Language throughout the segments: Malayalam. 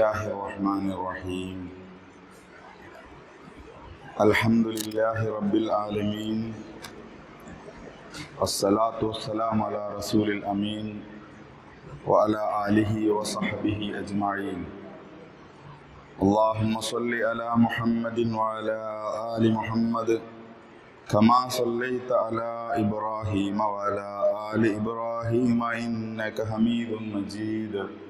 الله الرحمن الرحيم. الحمد لله رب العالمين. الصلاة والسلام على رسول الأمين وعلى آله وصحبه أجمعين. اللهم صل على محمد وعلى آل محمد كما صليت على إبراهيم وعلى آل إبراهيم إنك حميد مجيد.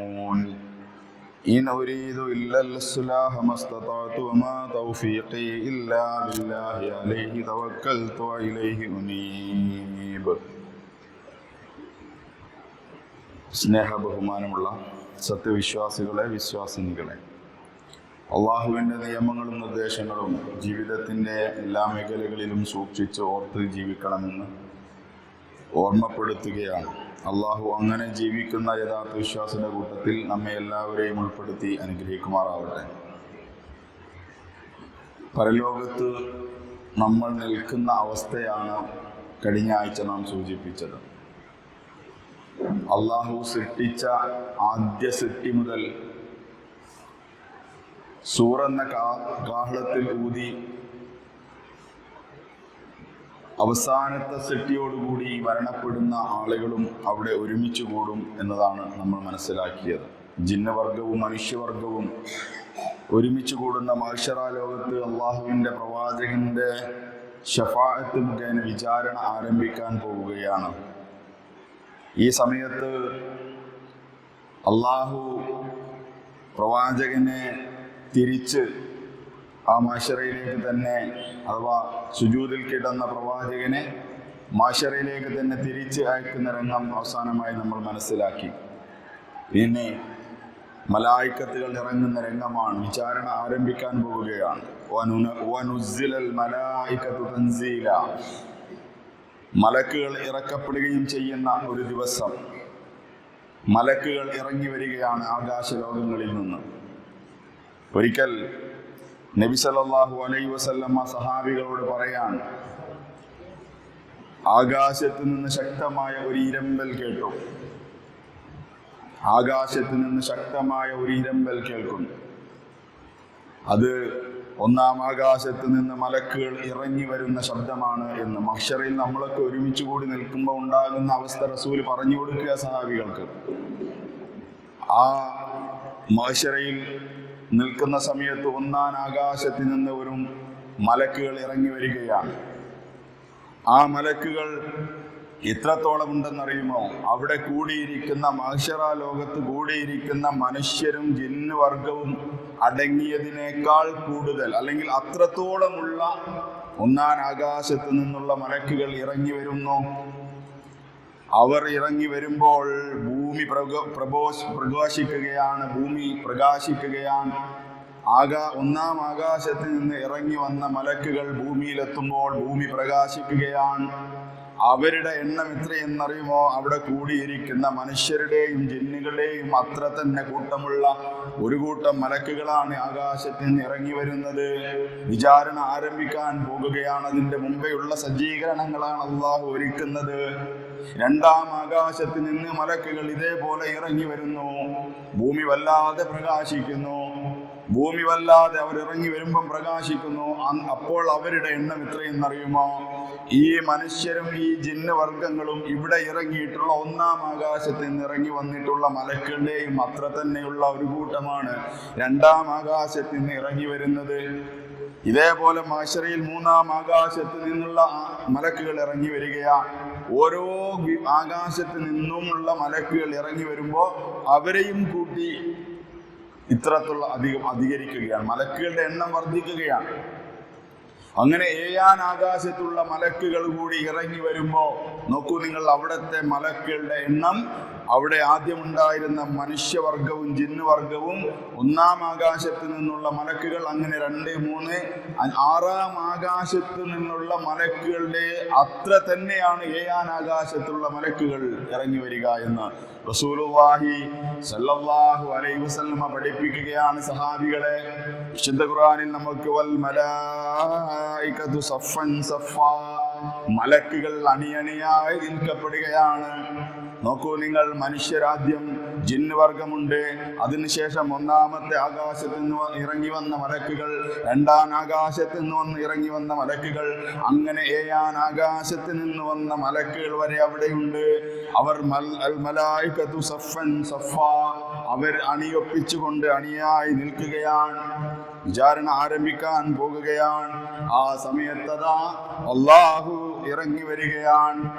إن أريد إلا الإصلاح ما استطعت وما توفيقي إلا بالله عليه توكلت وإليه أنيب സ്നേഹ ബഹുമാനമുള്ള സത്യവിശ്വാസികളെ വിശ്വാസിനികളെ അള്ളാഹുവിൻ്റെ നിയമങ്ങളും നിർദ്ദേശങ്ങളും ജീവിതത്തിൻ്റെ എല്ലാ മേഖലകളിലും സൂക്ഷിച്ച് ഓർത്ത് ജീവിക്കണമെന്ന് ഓർമ്മപ്പെടുത്തുകയാണ് അള്ളാഹു അങ്ങനെ ജീവിക്കുന്ന യഥാർത്ഥ വിശ്വാസിന്റെ കൂട്ടത്തിൽ നമ്മെ എല്ലാവരെയും ഉൾപ്പെടുത്തി അനുഗ്രഹിക്കുമാറാവട്ടെ. പരലോകത്ത് നമ്മൾ നിൽക്കുന്ന അവസ്ഥയാണ് കഴിഞ്ഞ ആഴ്ച നാം സൂചിപ്പിച്ചത്. അള്ളാഹു സൃഷ്ടിച്ച ആദ്യ സൃഷ്ടി മുതൽ സൂറെന്ന കാഹളത്തിൽ ഊതി അവസാനത്തെ സെട്ടിയോടുകൂടി മരണപ്പെടുന്ന ആളുകളും അവിടെ ഒരുമിച്ച് കൂടും എന്നതാണ് നമ്മൾ മനസ്സിലാക്കിയത്. ജിന്നവർഗവും മനുഷ്യവർഗവും ഒരുമിച്ച് കൂടുന്ന മത്സരാ ലോകത്ത് അള്ളാഹുവിന്റെ പ്രവാചകന്റെ ഷഫായത്ത് മുഖേന വിചാരണ ആരംഭിക്കാൻ പോവുകയാണ്. ഈ സമയത്ത് അള്ളാഹു പ്രവാചകനെ തിരിച്ച് ആ മാഷറയിലേക്ക് തന്നെ അഥവാ സുജൂതിൽ കിടന്ന പ്രവാചകനെ മാഷറയിലേക്ക് തന്നെ തിരിച്ച് അയക്കുന്ന രംഗം അവസാനമായി നമ്മൾ മനസ്സിലാക്കി. പിന്നെ മലായിക്കത്തുകൾ ഇറങ്ങുന്ന രംഗമാണ്. വിചാരണ ആരംഭിക്കാൻ പോവുകയാണ്. മലക്കുകൾ ഇറക്കപ്പെടുകയും ചെയ്യുന്ന ഒരു ദിവസം മലക്കുകൾ ഇറങ്ങി വരികയാണ് ആകാശ ലോകങ്ങളിൽ നിന്ന്. ഒരിക്കൽ നബി സല്ലല്ലാഹു അലൈഹി വസല്ലമ്മ സഹാബികളോട് പറയാൻ ആകാശത്ത് നിന്ന് ശക്തമായ ഒരു ഇരമ്പൽ കേട്ടു. ആകാശത്ത് നിന്ന് ശക്തമായ ഒരു ഇരമ്പൽ കേൾക്കുന്നു. അത് ഒന്നാം ആകാശത്ത് നിന്ന് മലക്കുകൾ ഇറങ്ങി വരുന്ന ശബ്ദമാണ് എന്ന്. മക്ഷറിൽ നമ്മളൊക്കെ ഒരുമിച്ച് കൂടി നിൽക്കുമ്പോൾ ഉണ്ടാകുന്ന അവസ്ഥ റസൂൽ പറഞ്ഞു കൊടുക്കുക സഹാബികൾക്ക്. ആ മഹശറയിൽ നിൽക്കുന്ന സമയത്ത് ഒന്നാൻ ആകാശത്തിൽ നിന്ന് ഒരു മലക്കുകൾ ഇറങ്ങി വരികയാണ്. ആ മലക്കുകൾ എത്രത്തോളം ഉണ്ടെന്നറിയുമോ? അവിടെ കൂടിയിരിക്കുന്ന മഹ്ഷറ ലോകത്ത് കൂടിയിരിക്കുന്ന മനുഷ്യരും ജിന്ന് വർഗവും അടങ്ങിയതിനേക്കാൾ കൂടുതൽ അല്ലെങ്കിൽ അത്രത്തോളമുള്ള ഒന്നാൻ ആകാശത്ത് നിന്നുള്ള മലക്കുകൾ ഇറങ്ങി വരുന്നു. അവർ ഇറങ്ങി വരുമ്പോൾ ഭൂമി പ്രബോഷ് പ്രകാശിക്കുകയാണ് ഭൂമി പ്രകാശിക്കുകയാണ്. ആകാ ഒന്നാം ആകാശത്തിൽ നിന്ന് ഇറങ്ങി വന്ന മലക്കുകൾ ഭൂമിയിലെത്തുമ്പോൾ ഭൂമി പ്രകാശിക്കുകയാണ്. അവരുടെ എണ്ണം എത്രയെന്നറിയുമോ? അവിടെ കൂടിയിരിക്കുന്ന മനുഷ്യരുടെയും ജിന്നുകളുടെയും അത്ര തന്നെ കൂട്ടമുള്ള ഒരു കൂട്ടം മലക്കുകളാണ് ആകാശത്തിൽ നിന്ന് ഇറങ്ങി വരുന്നത്. വിചാരണ ആരംഭിക്കാൻ പോകുകയാണ്. അതിന്റെ മുമ്പെയുള്ള സജ്ജീകരണങ്ങളാണ് അള്ളാഹു ഒരുക്കുന്നത്. രണ്ടാം ആകാശത്ത് നിന്ന് മലക്കുകൾ ഇതേപോലെ ഇറങ്ങി വരുന്നു. ഭൂമി വല്ലാതെ പ്രകാശിക്കുന്നു. ഭൂമി വല്ലാതെ അവർ ഇറങ്ങി വരുമ്പം പ്രകാശിക്കുന്നു. അപ്പോൾ അവരുടെ എണ്ണം ഇത്രയെന്നറിയുമോ ഈ മനുഷ്യരും ഈ ജിന്ന് വർഗങ്ങളും ഇവിടെ ഇറങ്ങിയിട്ടുള്ള ഒന്നാം ആകാശത്ത് നിന്ന് ഇറങ്ങി വന്നിട്ടുള്ള മലക്കളുടെയും അത്ര തന്നെയുള്ള ഒരു കൂട്ടമാണ് രണ്ടാം ആകാശത്ത് നിന്ന് ഇറങ്ങി വരുന്നത്. ഇതേപോലെ മാശറയിൽ മൂന്നാം ആകാശത്ത് നിന്നുള്ള മലക്കുകൾ ഇറങ്ങി വരികയാണ് ഓരോ ആകാശത്ത് നിന്നുമുള്ള മലക്കുകൾ ഇറങ്ങി വരുമ്പോൾ അവരെയും കൂട്ടി ഇത്രത്തുള്ള അധികം അധികരിക്കുകയാണ്. മലക്കുകളുടെ എണ്ണം വർദ്ധിക്കുകയാണ് അങ്ങനെ ഏയാൻ ആകാശത്തുള്ള മലക്കുകൾ കൂടി ഇറങ്ങി വരുമ്പോൾ നോക്കൂ നിങ്ങൾ അവിടുത്തെ മലക്കുകളുടെ എണ്ണം അവിടെ ആദ്യമുണ്ടായിരുന്ന മനുഷ്യവർഗവും ജിന്നുവർഗവും ഒന്നാം ആകാശത്ത് നിന്നുള്ള മലക്കുകൾ അങ്ങനെ രണ്ട് മൂന്ന് ആറാം ആകാശത്ത് നിന്നുള്ള മലക്കുകളുടെ അത്ര തന്നെയാണ് ഏയാൻ ആകാശത്തുള്ള മലക്കുകൾ ഇറങ്ങി വരിക എന്ന് റസൂലുവാഹി സല്ലാഹു അലൈ വസല്ലമ പഠിപ്പിക്കുകയാണ് സഹാബികളെ. വിശുദ്ധ ഖുർആനിൽ നമുക്ക് വൽ സഫൻ സഫാ മലക്കുകൾ അണിയണിയായി നിൽക്കപ്പെടുകയാണ്. നോക്കൂ നിങ്ങൾ മനുഷ്യരാദ്യം ജിന്നുവർഗമുണ്ട്. അതിനുശേഷം ഒന്നാമത്തെ ആകാശത്ത് നിന്ന് ഇറങ്ങി വന്ന മലക്കുകൾ രണ്ടാം ആകാശത്ത് നിന്ന് വന്ന് ഇറങ്ങി വന്ന മലക്കുകൾ അങ്ങനെ ഏഴാൻ ആകാശത്ത് നിന്ന് വന്ന മലക്കുകൾ വരെ അവിടെയുണ്ട്. അവർ സഫൻ സഫാ അവർ അണിയൊപ്പിച്ചുകൊണ്ട് അണിയായി നിൽക്കുകയാണ്. വിചാരണ ആരംഭിക്കാൻ പോകുകയാണ്. ആ സമയത്തതാ അള്ളാഹു ഇറങ്ങി വരികയാണ്.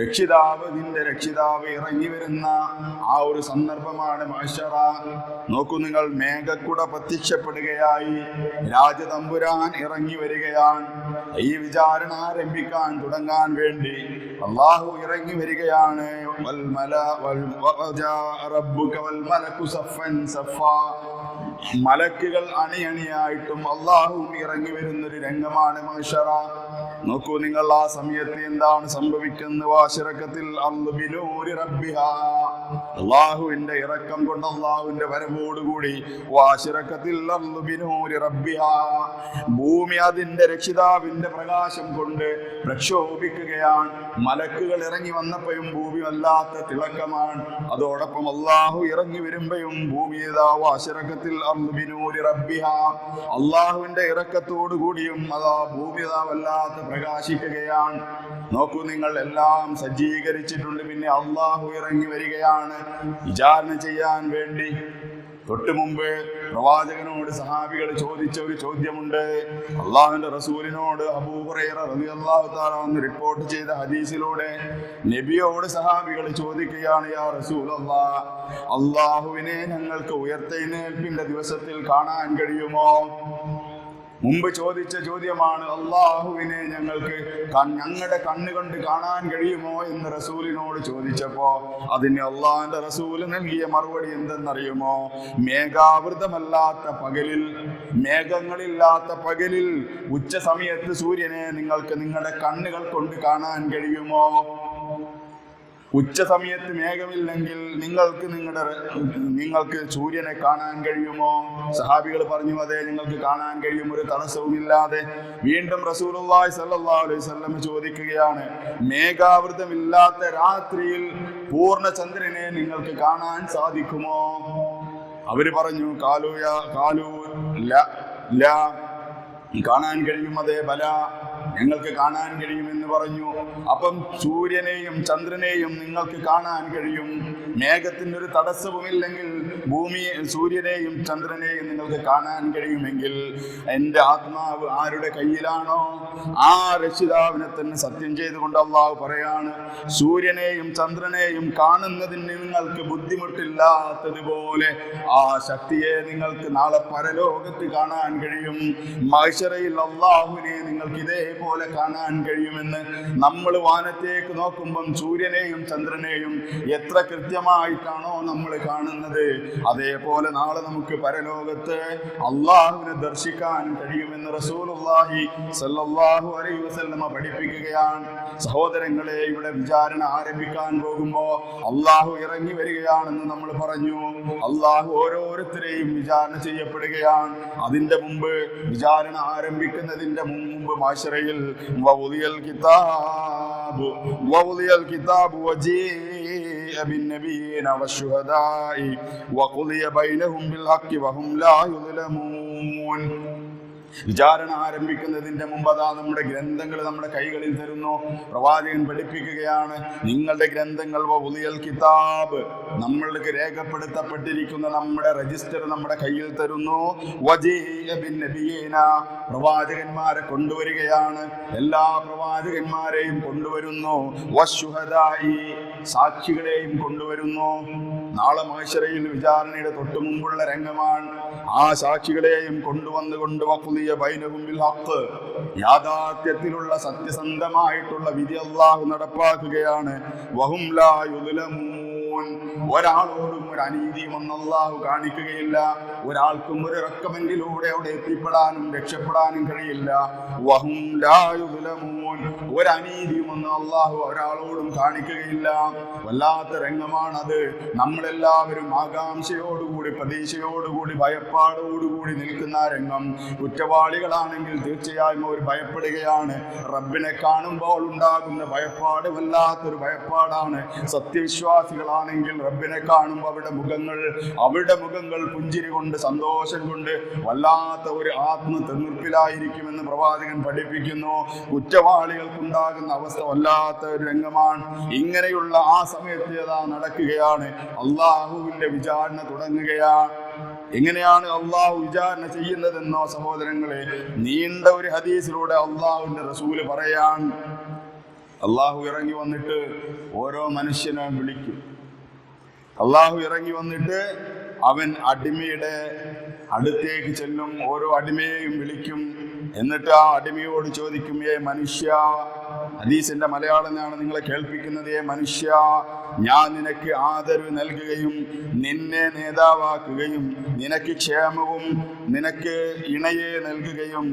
രക്ഷിതാവ് നിന്റെ രക്ഷിതാവ് ഇറങ്ങി വരുന്ന ആ ഒരു സന്ദർഭമാണ് മാഷറ നോക്കൂ നിങ്ങൾ മേഘക്കുട പ്രത്യക്ഷപ്പെടുകയായി. രാജതമ്പുരാൻ ഇറങ്ങി വരികയാണ്. ഈ വിചാരണ ആരംഭിക്കാൻ തുടങ്ങാൻ വേണ്ടി അള്ളാഹു ഇറങ്ങി വരികയാണ്. വൽമല വൽ വജാഅ റബ്ബുക വൽ മലക്കു സഫൻ സഫാ. മലക്കുകൾ അണിയണിയായിട്ടും അള്ളാഹു ഇറങ്ങി വരുന്ന ഒരു രംഗമാണ് മനുഷ്യറ നോക്കൂ നിങ്ങൾ ആ സമയത്ത് എന്താണ് സംഭവിക്കുന്നത്? അള്ളാഹുവിന്റെ ഇറക്കം കൊണ്ട് അള്ളാഹുവിന്റെ വരവോടുകൂടി വാശിറക്കത്തിൽ ഭൂമി അതിന്റെ രക്ഷിതാവിന്റെ പ്രകാശം കൊണ്ട് പ്രക്ഷോഭിക്കുകയാണ്. മലക്കുകൾ ഇറങ്ങി വന്നപ്പോഴും ഭൂമി വല്ലാത്ത തിളക്കമാണ്. അതോടൊപ്പം അള്ളാഹു ഇറങ്ങി വരുമ്പോഴും ഭൂമി ഏതാ അള്ളാഹുവിന്റെ ഇറക്കത്തോടു കൂടിയും അതാ ഭൂമി വല്ലാത്ത പ്രകാശിക്കുകയാണ്. നോക്കൂ നിങ്ങൾ എല്ലാം സജ്ജീകരിച്ചിട്ടുണ്ട്. പിന്നെ അള്ളാഹു ഇറങ്ങി വരികയാണ്. വിചാരണ ചെയ്യാൻ വേണ്ടി തൊട്ടു മുമ്പ് പ്രവാചകനോട് സഹാബികൾ ചോദിച്ച ഒരു ചോദ്യമുണ്ട്. അള്ളാഹുവിന്റെ റസൂലിനോട് തആല റിപ്പോർട്ട് ചെയ്ത ഹദീസിലൂടെ നബിയോട് സഹാബികൾ ചോദിക്കുകയാണ് യാ റസൂൽ അള്ളാഹുവിനെ ഞങ്ങൾക്ക് ഉയർത്തെഴുന്നേൽപ്പിന്റെ ദിവസത്തിൽ കാണാൻ കഴിയുമോ? മുമ്പ് ചോദിച്ച ചോദ്യമാണ് അള്ളാഹുവിനെ ഞങ്ങൾക്ക് ഞങ്ങളുടെ കണ്ണുകൊണ്ട് കാണാൻ കഴിയുമോ? എന്ന് റസൂലിനോട് ചോദിച്ചപ്പോ അതിന് അള്ളാഹിന്റെ റസൂൽ നൽകിയ മറുപടി എന്തെന്നറിയുമോ? മേഘാവൃതമല്ലാത്ത പകലിൽ മേഘങ്ങളില്ലാത്ത പകലിൽ ഉച്ച സമയത്ത് സൂര്യനെ നിങ്ങൾക്ക് നിങ്ങളുടെ കണ്ണുകൾ കൊണ്ട് കാണാൻ കഴിയുമോ? ഉച്ച സമയത്ത് മേഘമില്ലെങ്കിൽ നിങ്ങൾക്ക് നിങ്ങളുടെ നിങ്ങൾക്ക് സൂര്യനെ കാണാൻ കഴിയുമോ? സഹാബികൾ പറഞ്ഞു അതെ നിങ്ങൾക്ക് കാണാൻ കഴിയും. ഒരു തടസ്സവുമില്ലാതെ. വീണ്ടും റസൂലുള്ളാഹി സ്വല്ലല്ലാഹു അലൈഹി വസല്ലം ചോദിക്കുകയാണ് മേഘാവൃതമില്ലാത്ത രാത്രിയിൽ പൂർണ ചന്ദ്രനെ നിങ്ങൾക്ക് കാണാൻ സാധിക്കുമോ? അവർ പറഞ്ഞു കാലൂയ കാലൂ ല കാണാൻ കഴിയും. അതേ ബല ഞങ്ങൾക്ക് കാണാൻ കഴിയുമെന്ന് പറഞ്ഞു. അപ്പം സൂര്യനെയും ചന്ദ്രനെയും നിങ്ങൾക്ക് കാണാൻ കഴിയും. മേഘത്തിന് ഒരു തടസ്സവുമില്ലെങ്കിൽ ഭൂമിയെ സൂര്യനെയും ചന്ദ്രനെയും നിങ്ങൾക്ക് കാണാൻ കഴിയുമെങ്കിൽ എന്റെ ആത്മാവ് ആരുടെ കയ്യിലാണോ? ആ രക്ഷിതാവിനെ തന്നെ സത്യം ചെയ്തുകൊണ്ട് അള്ളാഹു പറയാണ് സൂര്യനെയും ചന്ദ്രനെയും കാണുന്നതിന് നിങ്ങൾക്ക് ബുദ്ധിമുട്ടില്ലാത്തതുപോലെ ആ ശക്തിയെ നിങ്ങൾക്ക് നാളെ പരലോകത്ത് കാണാൻ കഴിയും. മഹിഷറയിൽ അള്ളാഹുവിനെ നിങ്ങൾക്ക് ഇതേപോലെ കാണാൻ കഴിയുമെന്ന് നമ്മൾ വാനത്തേക്ക് നോക്കുമ്പം സൂര്യനെയും ചന്ദ്രനെയും എത്ര കൃത്യമായിട്ടാണോ നമ്മൾ കാണുന്നത്. അതേപോലെ നാളെ നമുക്ക് പരലോകത്ത് അള്ളാഹുവിനെ ദർശിക്കാൻ കഴിയുമെന്ന് റസൂലുള്ളാഹി സല്ലല്ലാഹു അലൈഹി പഠിപ്പിക്കുകയാണ്. സഹോദരങ്ങളെ ഇവിടെ വിചാരണ ആരംഭിക്കാൻ പോകുമ്പോ അള്ളാഹു ഇറങ്ങി വരികയാണെന്ന് നമ്മൾ പറഞ്ഞു. അള്ളാഹു ഓരോരുത്തരെയും വിചാരണ ചെയ്യപ്പെടുകയാണ്. അതിന്റെ മുമ്പ് വിചാരണ ആരംഭിക്കുന്നതിന്റെ മുമ്പ് മാശറയിൽ وولي الكتاب وولي الكتاب وجيء بالنبيين والشهداء وقضي بينهم بالحق وهم لا يظلمون. വിചാരണ ആരംഭിക്കുന്നതിന്റെ മുമ്പ് അതാ നമ്മുടെ ഗ്രന്ഥങ്ങൾ നമ്മുടെ കൈകളിൽ തരുന്നു. പ്രവാചകൻ പഠിപ്പിക്കുകയാണ് നിങ്ങളുടെ ഗ്രന്ഥങ്ങൾ പുതിയൽ കിതാബ്. നമ്മൾക്ക് രേഖപ്പെടുത്തപ്പെട്ടിരിക്കുന്ന നമ്മുടെ രജിസ്റ്റർ നമ്മുടെ കയ്യിൽ തരുന്നു. പ്രവാചകന്മാരെ കൊണ്ടുവരികയാണ് എല്ലാ പ്രവാചകന്മാരെയും കൊണ്ടുവരുന്നു. സാക്ഷികളെയും കൊണ്ടുവരുന്നു. നാളെ മഹേശ്വരയിൽ വിചാരണയുടെ തൊട്ടു മുമ്പുള്ള രംഗമാണ്. ആ സാക്ഷികളെയും കൊണ്ടുവന്നുകൊണ്ട് വക്കുലിയ ബൈനകുമ്പിൽ ഹക്ക്. യാഥാർത്ഥ്യത്തിലുള്ള സത്യസന്ധമായിട്ടുള്ള വിധി അള്ളാഹു നടപ്പാക്കുകയാണ്. ഒരാളോടും ഒരു അനീതിയും ഒന്നും അള്ളാഹു കാണിക്കുകയില്ല. ഒരാൾക്കും ഒരു റെക്കമെന്റിലൂടെ അവിടെ എത്തിപ്പെടാനും രക്ഷപ്പെടാനും കഴിയില്ല. വഹും ലാ യുദ്ലമൂൻ ഒരു അനീതിയും ഒന്നും അള്ളാഹു ഒരാളോടും കാണിക്കുകയില്ല. വല്ലാത്ത രംഗമാണത്. നമ്മളെല്ലാവരും ആകാംക്ഷയോടുകൂടി പ്രതീക്ഷയോടുകൂടി ഭയപ്പാടോടുകൂടി നിൽക്കുന്ന രംഗം. കുറ്റവാളികളാണെങ്കിൽ തീർച്ചയായും അവർ ഭയപ്പെടുകയാണ്. റബ്ബിനെ കാണുമ്പോൾ ഉണ്ടാകുന്ന ഭയപ്പാട് വല്ലാത്തൊരു ഭയപ്പാടാണ്. സത്യവിശ്വാസികളാണെങ്കിൽ റബ്ബിനെ കാണുമ്പോൾ അവരുടെ മുഖങ്ങൾ അവരുടെ മുഖങ്ങൾ പുഞ്ചിരി കൊണ്ട് സന്തോഷം കൊണ്ട് വല്ലാത്ത ഒരു ആത്മ തെന്നിർപ്പിലായിരിക്കുമെന്ന് പ്രവാചകൻ പഠിപ്പിക്കുന്നു. കുറ്റവാളികൾക്കുണ്ടാകുന്ന അവസ്ഥ വല്ലാത്ത ഒരു രംഗമാണ്. ഇങ്ങനെയുള്ള ആ സമയത്ത് ഏതാ നടക്കുകയാണ്? അള്ളാഹുവിന്റെ വിചാരണ തുടങ്ങുകയാണ്. എങ്ങനെയാണ് അള്ളാഹു വിചാരണ ചെയ്യുന്നതെന്നോ സഹോദരങ്ങളെ നീണ്ട ഒരു ഹദീസിലൂടെ അള്ളാഹുവിന്റെ റസൂൽ പറയാൻ അള്ളാഹു ഇറങ്ങി വന്നിട്ട് ഓരോ മനുഷ്യനെ വിളിക്കും. അള്ളാഹു ഇറങ്ങി വന്നിട്ട് അവൻ അടിമയുടെ അടുത്തേക്ക് ചെല്ലും. ഓരോ അടിമയെയും വിളിക്കും. എന്നിട്ട് ആ അടിമയോട് ചോദിക്കും ഏ മനുഷ്യ ഹദീസിന്റെ മലയാളം നിങ്ങളെ കേൾപ്പിക്കുന്നത് ഏ മനുഷ്യ ഞാൻ നിനക്ക് ആദരവ് നൽകുകയും നിന്നെ നേതാവാക്കുകയും നിനക്ക് ക്ഷേമവും നിനക്ക് ഇണയെ നൽകുകയും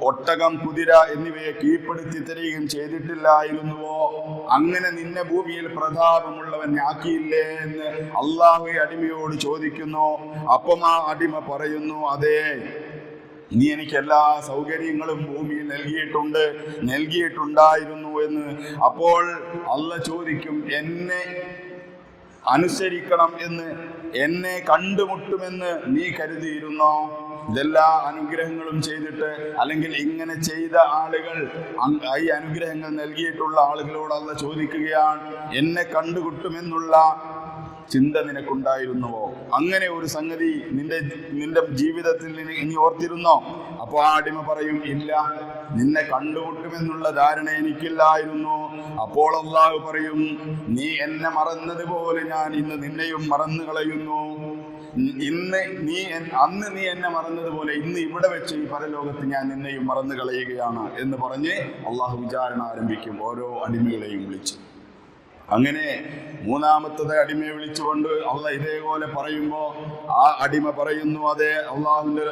ഒട്ടകം കുതിര എന്നിവയെ കീഴ്പ്പെടുത്തി തരികയും ചെയ്തിട്ടില്ലായിരുന്നുവോ അങ്ങനെ നിന്നെ ഭൂമിയിൽ പ്രതാപമുള്ളവൻ ആക്കിയില്ലേ? എന്ന് അള്ളാഹു അടിമയോട് ചോദിക്കുന്നു. അപ്പം ആ അടിമ പറയുന്നു അതെ നീ എനിക്ക് എല്ലാ സൗകര്യങ്ങളും ഭൂമിയിൽ നൽകിയിട്ടുണ്ട് നൽകിയിട്ടുണ്ടായിരുന്നു എന്ന്. അപ്പോൾ അല്ല ചോദിക്കും എന്നെ അനുസരിക്കണം എന്ന് എന്നെ കണ്ടുമുട്ടുമെന്ന് നീ കരുതിയിരുന്നോ? ഇതെല്ലാ അനുഗ്രഹങ്ങളും ചെയ്തിട്ട് അല്ലെങ്കിൽ ഇങ്ങനെ ചെയ്ത ആളുകൾ ഈ അനുഗ്രഹങ്ങൾ നൽകിയിട്ടുള്ള ആളുകളോട് ചോദിക്കുകയാണ് എന്നെ കണ്ടുകിട്ടുമെന്നുള്ള ചിന്ത നിനക്കുണ്ടായിരുന്നുവോ? അങ്ങനെ ഒരു സംഗതി നിന്റെ നിന്റെ ജീവിതത്തിൽ ഇനി ഓർത്തിരുന്നോ? അപ്പോൾ ആ അടിമ പറയും ഇല്ല നിന്നെ കണ്ടുമുട്ടുമെന്നുള്ള ധാരണ എനിക്കില്ലായിരുന്നു. അപ്പോൾ അള്ളാഹു പറയും നീ എന്നെ മറന്നതുപോലെ ഞാൻ ഇന്ന് നിന്നെയും മറന്നു കളയുന്നു. ഇന്ന് നീ അന്ന് നീ എന്നെ മറന്നതുപോലെ ഇന്ന് ഇവിടെ വെച്ച് ഈ പരലോകത്ത് ഞാൻ നിന്നെയും മറന്നു കളയുകയാണ് എന്ന് പറഞ്ഞ് അള്ളാഹു വിചാരണ ആരംഭിക്കും ഓരോ അടിമകളെയും വിളിച്ച്. അങ്ങനെ മൂന്നാമത്തത് അടിമയെ വിളിച്ചുകൊണ്ട് അള്ള ഇതേപോലെ പറയുമ്പോൾ ആ അടിമ പറയുന്നു അതെ അള്ളാഹുവിന്റെ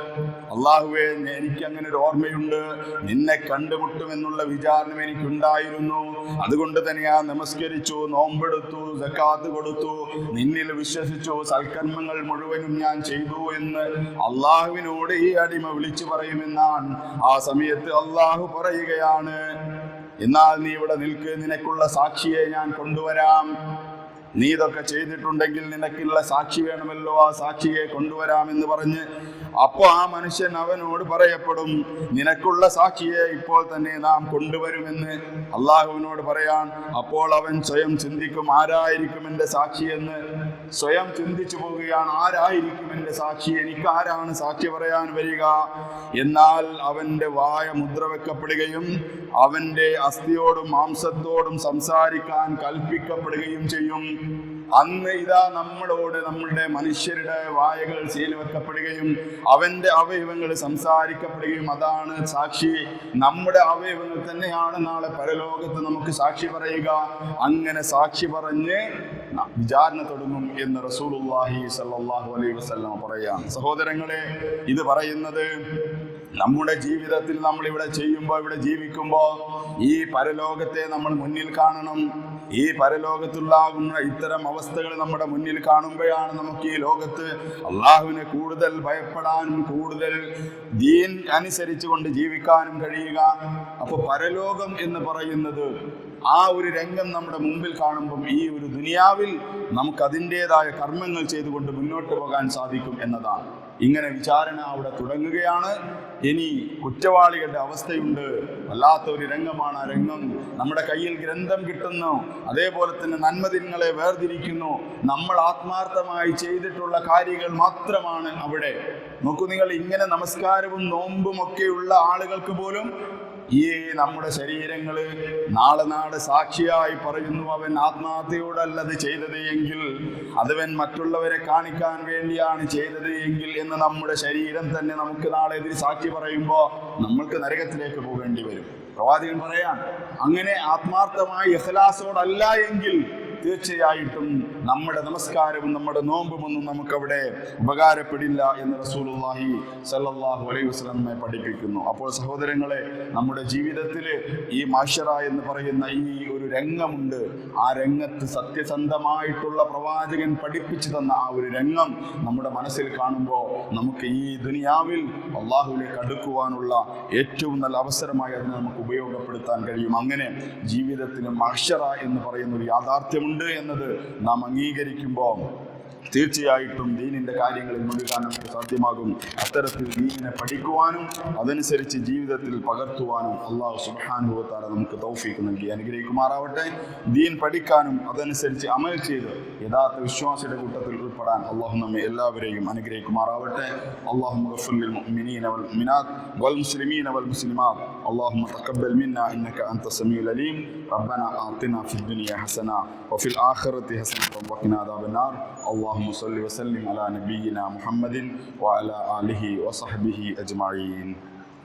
അള്ളാഹുവെ എനിക്ക് അങ്ങനെ ഒരു ഓർമ്മയുണ്ട്. നിന്നെ കണ്ടുമുട്ടുമെന്നുള്ള വിചാരണം എനിക്കുണ്ടായിരുന്നു. അതുകൊണ്ട് തന്നെ ഞാൻ നമസ്കരിച്ചു നോമ്പെടുത്തു സക്കാത്ത് കൊടുത്തു. നിന്നിൽ വിശ്വസിച്ചു സൽക്കർമ്മങ്ങൾ മുഴുവനും ഞാൻ ചെയ്തു എന്ന് അള്ളാഹുവിനോട് ഈ അടിമ വിളിച്ചു പറയുമെന്നാണ് ആ സമയത്ത് അള്ളാഹു പറയുകയാണ്. എന്നാൽ നീ ഇവിടെ നിൽക്ക് നിനക്കുള്ള സാക്ഷിയെ ഞാൻ കൊണ്ടുവരാം. നീ ഇതൊക്കെ ചെയ്തിട്ടുണ്ടെങ്കിൽ നിനക്കുള്ള സാക്ഷി വേണമല്ലോ ആ സാക്ഷിയെ കൊണ്ടുവരാമെന്ന് പറഞ്ഞ് അപ്പോൾ ആ മനുഷ്യൻ അവനോട് പറയപ്പെടും നിനക്കുള്ള സാക്ഷിയെ ഇപ്പോൾ തന്നെ നാം കൊണ്ടുവരുമെന്ന് അള്ളാഹുവിനോട് പറയാൻ. അപ്പോൾ അവൻ സ്വയം ചിന്തിക്കും ആരായിരിക്കും എന്റെ സാക്ഷിയെന്ന് സ്വയം ചിന്തിച്ചു പോവുകയാണ് ആരായിരിക്കും എന്റെ സാക്ഷി? എനിക്ക് ആരാണ് സാക്ഷി പറയാൻ വരിക. എന്നാൽ അവന്റെ വായ മുദ്ര വെക്കപ്പെടുകയും അവന്റെ അസ്ഥിയോടും മാംസത്തോടും സംസാരിക്കാൻ കൽപ്പിക്കപ്പെടുകയും ചെയ്യും. അന്ന് ഇതാ നമ്മളോട് നമ്മളുടെ മനുഷ്യരുടെ വായകൾ സീൽ അവന്റെ അവയവങ്ങൾ സംസാരിക്കപ്പെടുകയും അതാണ് സാക്ഷി. നമ്മുടെ അവയവങ്ങൾ തന്നെയാണ് നാളെ പരലോകത്ത് നമുക്ക് സാക്ഷി പറയുക. അങ്ങനെ സാക്ഷി പറഞ്ഞ് വിചാരണ തുടങ്ങും എന്ന് റസൂലുള്ളാഹി സല്ലാഹു അലൈഹി വസല്ലം പറയാം. സഹോദരങ്ങളെ ഇത് പറയുന്നത് നമ്മുടെ ജീവിതത്തിൽ നമ്മൾ ഇവിടെ ചെയ്യുമ്പോൾ ഇവിടെ ജീവിക്കുമ്പോൾ ഈ പരലോകത്തെ നമ്മൾ മുന്നിൽ കാണണം. ഈ പരലോകത്തുള്ളാകുന്ന ഇത്തരം അവസ്ഥകൾ നമ്മുടെ മുന്നിൽ കാണുമ്പോഴാണ് നമുക്ക് ഈ ലോകത്ത് അള്ളാഹുവിനെ കൂടുതൽ ഭയപ്പെടാനും കൂടുതൽ ദീൻ അനുസരിച്ചുകൊണ്ട് ജീവിക്കാനും കഴിയുക. അപ്പോൾ പരലോകം എന്ന് പറയുന്നത് ആ ഒരു രംഗം നമ്മുടെ മുമ്പിൽ കാണുമ്പം ഈ ഒരു ദുനിയാവിൽ നമുക്ക് അതിന്റെതായ കർമ്മങ്ങൾ ചെയ്തുകൊണ്ട് മുന്നോട്ട് പോകാൻ സാധിക്കും എന്നതാണ്. ഇങ്ങനെ വിചാരണ അവിടെ തുടങ്ങുകയാണ്. ഇനി കുറ്റവാളികളുടെ അവസ്ഥയുണ്ട്. വല്ലാത്ത ഒരു രംഗമാണ് ആ രംഗം. നമ്മുടെ കയ്യിൽ ഗ്രന്ഥം കിട്ടുന്നു. അതേപോലെ തന്നെ നന്മദിനങ്ങളെ വേർതിരിക്കുന്നു. നമ്മൾ ആത്മാർത്ഥമായി ചെയ്തിട്ടുള്ള കാര്യങ്ങൾ മാത്രമാണ് അവിടെ. നോക്കൂ നിങ്ങൾ ഇങ്ങനെ നമസ്കാരവും നോമ്പും ഒക്കെയുള്ള ആളുകൾക്ക് പോലും ഈ നമ്മുടെ ശരീരങ്ങൾ നാളെ നാട് സാക്ഷിയായി പറയുന്നു അവൻ ആത്മാർത്ഥയോടല്ലത് ചെയ്തത് എങ്കിൽ അതവൻ മറ്റുള്ളവരെ കാണിക്കാൻ വേണ്ടിയാണ് ചെയ്തത് എങ്കിൽ എന്ന് നമ്മുടെ ശരീരം തന്നെ നമുക്ക് നാളെ എതിരെ സാക്ഷി പറയുമ്പോൾ നമ്മൾക്ക് നരകത്തിലേക്ക് പോകേണ്ടി വരും. പ്രവാചകൻ പറയാൻ അങ്ങനെ ആത്മാർത്ഥമായി എഹ്ലാസോടല്ല എങ്കിൽ തീർച്ചയായിട്ടും നമ്മുടെ നമസ്കാരവും നമ്മുടെ നോമ്പുമൊന്നും നമുക്കവിടെ ഉപകാരപ്പെടില്ല എന്ന് റസൂലുള്ളാഹി സല്ലാഹു അലൈഹി വസ്ലമെ പഠിപ്പിക്കുന്നു. അപ്പോൾ സഹോദരങ്ങളെ നമ്മുടെ ജീവിതത്തിൽ ഈ മാഷറ എന്ന് പറയുന്ന ഈ ഒരു രംഗമുണ്ട്. ആ രംഗത്ത് സത്യസന്ധമായിട്ടുള്ള പ്രവാചകൻ പഠിപ്പിച്ചു തന്ന ആ ഒരു രംഗം നമ്മുടെ മനസ്സിൽ കാണുമ്പോൾ നമുക്ക് ഈ ദുനിയാവിൽ അള്ളാഹുവിലേക്ക് അടുക്കുവാനുള്ള ഏറ്റവും നല്ല അവസരമായി അതിനെ നമുക്ക് ഉപയോഗപ്പെടുത്താൻ കഴിയും. അങ്ങനെ ജീവിതത്തിന് മാഷറ എന്ന് പറയുന്ന ഒരു യാഥാർത്ഥ്യമുണ്ട് എന്നത് നാം അംഗീകരിക്കുമ്പോൾ തീർച്ചയായിട്ടും ദീനിന്റെ കാര്യങ്ങളിൽ മുഴുകാൻ നമുക്ക് സാധ്യമാകും അത്തരത്തിൽ ദീനിനെ പഠിക്കുവാനും അതനുസരിച്ച് ജീവിതത്തിൽ പകർത്തുവാനും അള്ളാഹു സുബാനുഭവത്താല നമുക്ക് തൗഫീക്ക് നൽകി അനുഗ്രഹിക്കുമാറാവട്ടെ ദീൻ പഠിക്കാനും അതനുസരിച്ച് അമൽ ചെയ്ത് യഥാർത്ഥ വിശ്വാസിയുടെ കൂട്ടത്തിൽ ഉൾപ്പെടാൻ അള്ളാഹു നമ്മെ എല്ലാവരെയും അനുഗ്രഹിക്കുമാറാവട്ടെ അള്ളാഹു المؤمنين والمؤمنات والمسلمين والمسلمات اللهم تقبل منا انك انت السميع العليم ربنا اعطنا في الدنيا حسنه وفي الاخره حسنه وقنا عذاب النار اللهم صل وسلم على نبينا محمد وعلى آله وصحبه أجمعين.